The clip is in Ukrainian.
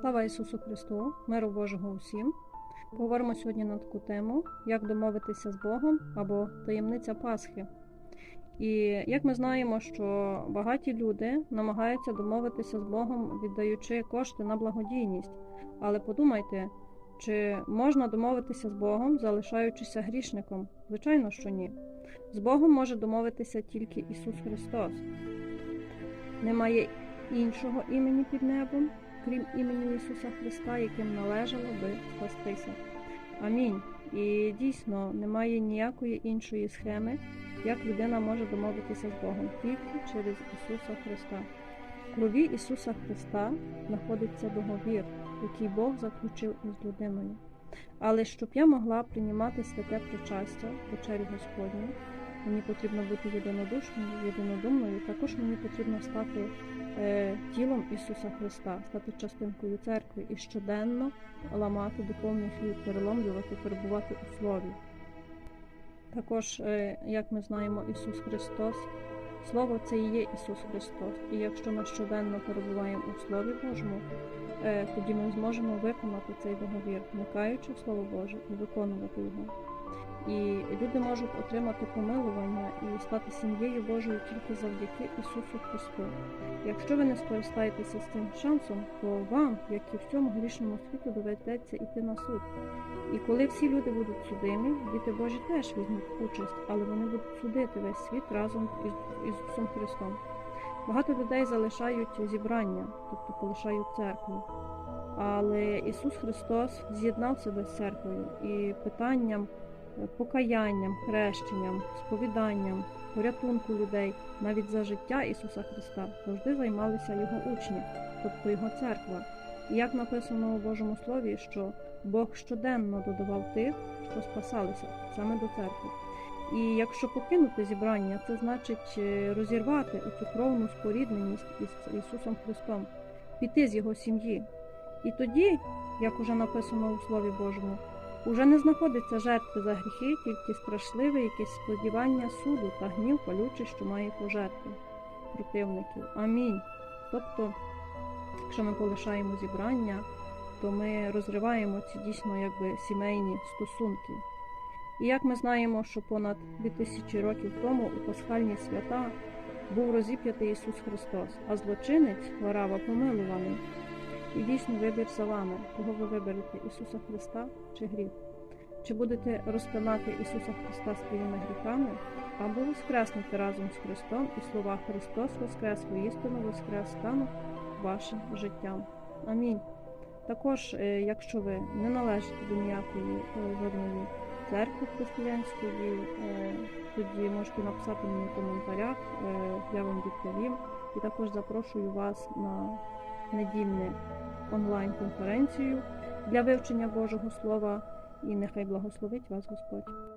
Слава Ісусу Христу, миру Божого усім. Поговоримо сьогодні на таку тему, як домовитися з Богом або таємниця Пасхи. І як ми знаємо, що багаті люди намагаються домовитися з Богом, віддаючи кошти на благодійність. Але подумайте, чи можна домовитися з Богом, залишаючися грішником? Звичайно, що ні. З Богом може домовитися тільки Ісус Христос. Немає іншого імені під небом, крім імені Ісуса Христа, яким належало би спастися. Амінь. І дійсно немає ніякої іншої схеми, як людина може домовитися з Богом, тільки через Ісуса Христа. В крові Ісуса Христа знаходиться договір, який Бог заключив із людиною. Але щоб я могла приймати святе причастя, вечерю Господню, мені потрібно бути єдинодушною, єдинодумною, також мені потрібно стати е, тілом Ісуса Христа, стати частинкою церкви і щоденно ламати духовний хліб, переломлювати, перебувати у Слові. Також, е, як ми знаємо, Ісус Христос, Слово це і є Ісус Христос. І якщо ми щоденно перебуваємо у Слові Божому, е, тоді ми зможемо виконати цей договір, вникаючи в Слово Боже і виконувати його. І люди можуть отримати помилування і стати сім'єю Божою тільки завдяки Ісусу Христу. Якщо ви не скористаєтеся з цим шансом, то вам, як і всьому грішному світу, доведеться йти на суд. І коли всі люди будуть судимі, діти Божі теж візьмуть участь, але вони будуть судити весь світ разом із Ісусом Христом. Багато людей залишають зібрання, тобто полишають церкву. Але Ісус Христос з'єднав себе з церквою і питанням покаянням, хрещенням, сповіданням, порятунку людей, навіть за життя Ісуса Христа завжди займалися Його учні, тобто Його церква. І як написано у Божому Слові, що Бог щоденно додавав тих, що спасалися саме до церкви. І якщо покинути зібрання, це значить е, розірвати оцю кровну спорідненість із Ісусом Христом, піти з Його сім'ї. І тоді, як уже написано у Слові Божому, Уже не знаходиться жертви за гріхи, тільки страшливе якесь сподівання суду та гнів палючий, що має пожертви противників. Амінь. Тобто, якщо ми полишаємо зібрання, то ми розриваємо ці дійсно якби сімейні стосунки. І як ми знаємо, що понад 2000 років тому у пасхальні свята був розіп'ятий Ісус Христос, а злочинець Варава помилуваний. І дійсно вибір за вами, кого ви виберете Ісуса Христа чи гріх. Чи будете розпинати Ісуса Христа своїми гріхами, або воскреснете разом з Христом і слова Христос Воскрес, воістину Воскрес стануть вашим життям. Амінь. Також, е, якщо ви не належите до ніякої е, жодної церкви християнської, е, тоді можете написати мені в коментарях, я вам відповім. І також запрошую вас на недільну онлайн-конференцію для вивчення Божого Слова, і нехай благословить вас Господь.